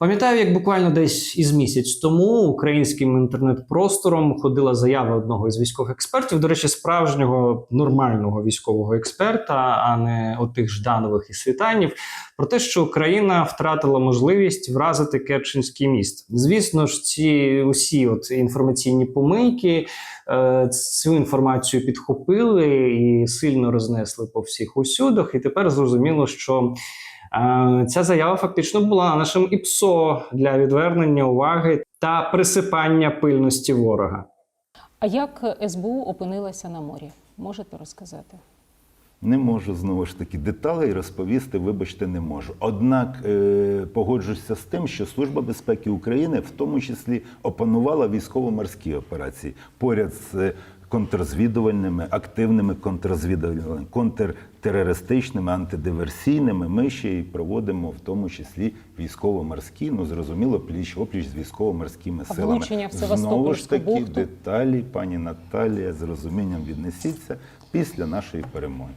Пам'ятаю, як буквально десь із місяць тому українським інтернет-простором ходила заява одного із військових експертів, до речі, справжнього нормального військового експерта, а не отих Жданових і світанів, про те, що Україна втратила можливість вразити Керченський міст. Звісно ж, ці усі от інформаційні помийки е, цю інформацію підхопили і сильно рознесли по всіх усюдах. І тепер зрозуміло, що Ця заява фактично була нашим ІПСО для відвернення уваги та присипання пильності ворога. А як СБУ опинилася на морі? Можете розказати? Не можу знову ж таки деталей розповісти, вибачте, не можу. Однак е, погоджуюся з тим, що Служба безпеки України в тому числі опанувала військово-морські операції поряд з контррозвідувальними, активними контрзвідувальними, контртерористичними, антидиверсійними. Ми ще й проводимо в тому числі військово-морські, ну зрозуміло, пліч опліч з військово-морськими силами. в Знову ж таки, бухту? деталі, пані Наталія, з розумінням віднесіться після нашої перемоги.